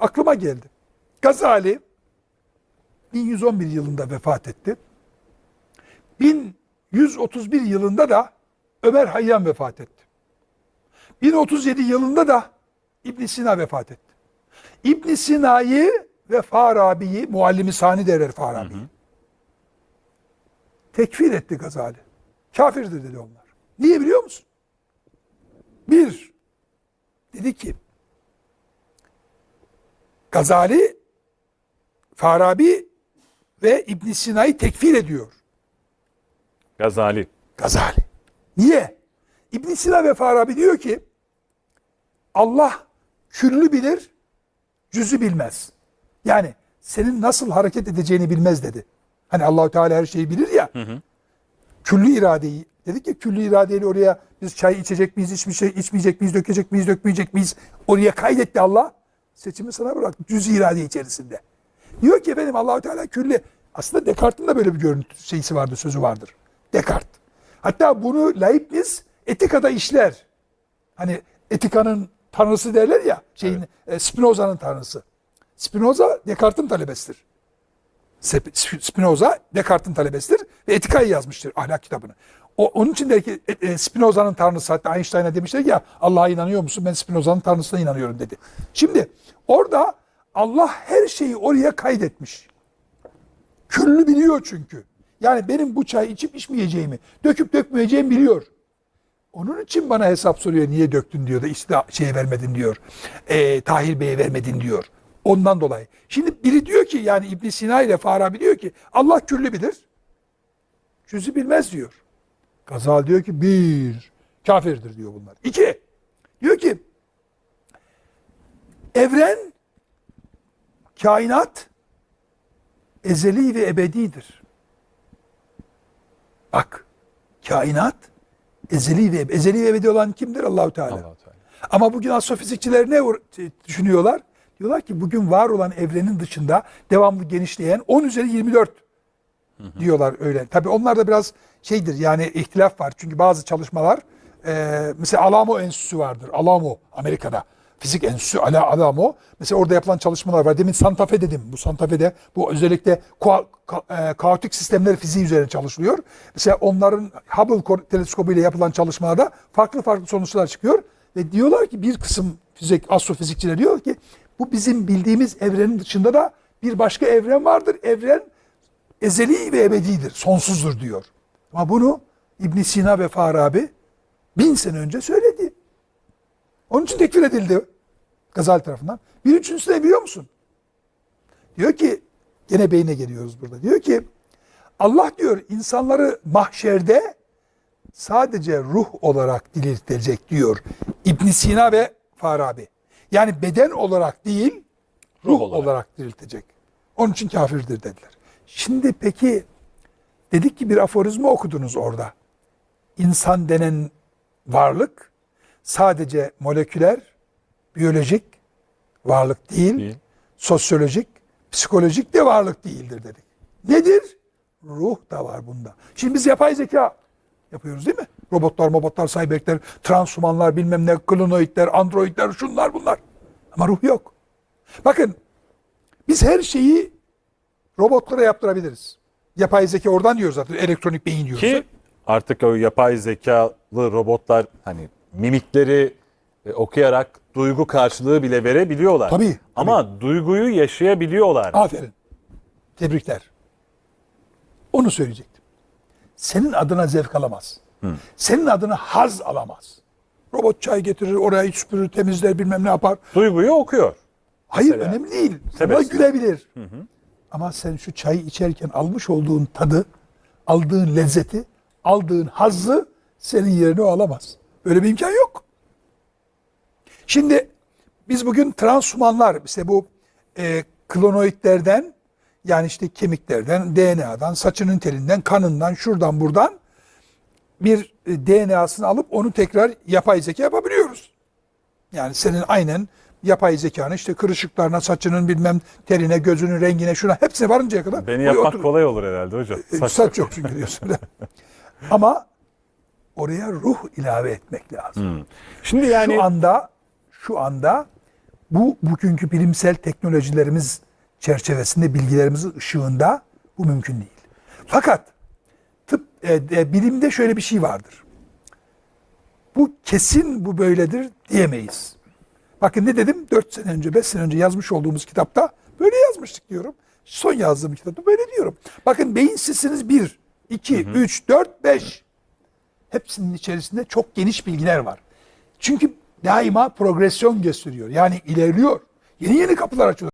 aklıma geldi. Gazali 1111 yılında vefat etti. 1131 yılında da Ömer Hayyam vefat etti. 1037 yılında da İbn Sina vefat etti. İbn Sina'yı ve Farabi'yi, muallimi sani derler Farabi'yi. Tekfir etti Gazali. Kafirdir dedi onlar. Niye biliyor musun? Bir, dedi ki Gazali, Farabi ve İbn Sina'yı tekfir ediyor. Gazali. Gazali. Niye? İbn Sina ve Farabi diyor ki Allah küllü bilir, cüzü bilmez. Yani senin nasıl hareket edeceğini bilmez dedi. Hani Allahu Teala her şeyi bilir ya. Küllü iradeyi dedik ya küllü iradeyle oraya biz çay içecek miyiz, içmeyecek, içmeyecek miyiz, dökecek miyiz, dökmeyecek miyiz? Oraya kaydetti Allah. Seçimi sana bıraktı. Cüz irade içerisinde. Diyor ki efendim Allahu Teala külli. Aslında Descartes'in de böyle bir görüntü şeysi vardır, sözü vardır. Descartes. Hatta bunu Leibniz etikada işler. Hani etikanın tanrısı derler ya, şeyin e, Spinoza'nın tanrısı. Spinoza Descartes'in talebesidir. Sp- Spinoza Descartes'in talebesidir ve Etika'yı yazmıştır ahlak kitabını. O, onun için der ki e, e, Spinoza'nın tanrısı hatta Einstein'a demişler ya Allah'a inanıyor musun? Ben Spinoza'nın tanrısına inanıyorum dedi. Şimdi orada Allah her şeyi oraya kaydetmiş. Küllü biliyor çünkü. Yani benim bu çayı içip içmeyeceğimi, döküp dökmeyeceğimi biliyor. Onun için bana hesap soruyor niye döktün diyor da işte şeye vermedin diyor. E, Tahir Bey'e vermedin diyor. Ondan dolayı. Şimdi biri diyor ki yani İbn Sina ile Farabi diyor ki Allah küllü bilir. Cüzü bilmez diyor. Gazal diyor ki bir kafirdir diyor bunlar. İki diyor ki evren kainat ezeli ve ebedidir. Bak kainat ezeli ve ezeli ve ebedi olan kimdir? Allahu Teala. Allah-u Teala. Ama bugün astrofizikçiler ne düşünüyorlar? Diyorlar ki bugün var olan evrenin dışında devamlı genişleyen 10 üzeri 24 diyorlar öyle. Tabii onlar da biraz şeydir yani ihtilaf var. Çünkü bazı çalışmalar e, mesela Alamo Enstitüsü vardır. Alamo Amerika'da. Fizik Enstitüsü Ala Alamo. Mesela orada yapılan çalışmalar var. Demin Santa Fe dedim. Bu Santa Fe'de bu özellikle kua- ka- e, kaotik sistemler fiziği üzerine çalışılıyor. Mesela onların Hubble teleskobu ile yapılan çalışmalarda farklı farklı sonuçlar çıkıyor. Ve diyorlar ki bir kısım fizik, astrofizikçiler diyor ki bu bizim bildiğimiz evrenin dışında da bir başka evren vardır. Evren ezeli ve ebedidir, sonsuzdur diyor. Ama bunu İbn Sina ve Farabi bin sene önce söyledi. Onun için tekfir edildi Gazali tarafından. Bir üçüncüsü ne biliyor musun? Diyor ki, gene beyne geliyoruz burada. Diyor ki, Allah diyor insanları mahşerde sadece ruh olarak diriltecek diyor İbn Sina ve Farabi. Yani beden olarak değil, ruh, olarak. olarak. diriltecek. Onun için kafirdir dediler. Şimdi peki dedik ki bir aforizma okudunuz orada. İnsan denen varlık sadece moleküler, biyolojik varlık değil, Değil. sosyolojik, psikolojik de varlık değildir dedik. Nedir? Ruh da var bunda. Şimdi biz yapay zeka yapıyoruz değil mi? Robotlar, robotlar, cyberler, transhumanlar, bilmem ne, klonoidler, androidler, şunlar bunlar. Ama ruh yok. Bakın biz her şeyi robotlara yaptırabiliriz. Yapay zeka oradan diyoruz zaten. Elektronik beyin diyoruz. Ki artık o yapay zekalı robotlar hani mimikleri e, okuyarak duygu karşılığı bile verebiliyorlar. Tabii, tabii. Ama duyguyu yaşayabiliyorlar. Aferin. Tebrikler. Onu söyleyecektim. Senin adına zevk alamaz. Senin adına haz alamaz. Robot çay getirir, oraya süpürür, temizler, bilmem ne yapar. Duyguyu okuyor. Hayır Mesela. önemli değil. Sana gülebilir. Ama sen şu çayı içerken almış olduğun tadı, aldığın lezzeti, aldığın hazzı senin yerine o alamaz. Böyle bir imkan yok. Şimdi biz bugün transhumanlar işte bu e, klonoidlerden yani işte kemiklerden, DNA'dan, saçının telinden, kanından, şuradan buradan bir e, DNA'sını alıp onu tekrar yapay zeka yapabiliyoruz. Yani senin aynen yapay zekanı işte kırışıklarına, saçının bilmem terine, gözünün rengine, şuna hepsine varıncaya kadar. Beni yapmak otur- kolay olur herhalde hocam. E, Saç- Saç yok çünkü diyorsun. Ama oraya ruh ilave etmek lazım. Şimdi yani Şu anda şu anda bu bugünkü bilimsel teknolojilerimiz çerçevesinde bilgilerimizin ışığında bu mümkün değil. Fakat tıp e, e, bilimde şöyle bir şey vardır. Bu kesin bu böyledir diyemeyiz. Bakın ne dedim? 4 sene önce, 5 sene önce yazmış olduğumuz kitapta böyle yazmıştık diyorum. Son yazdığım kitapta böyle diyorum. Bakın beyin sisiniz 1, 2, 3, 4, 5. Hepsinin içerisinde çok geniş bilgiler var. Çünkü daima progresyon gösteriyor. Yani ilerliyor. Yeni yeni kapılar açıyor.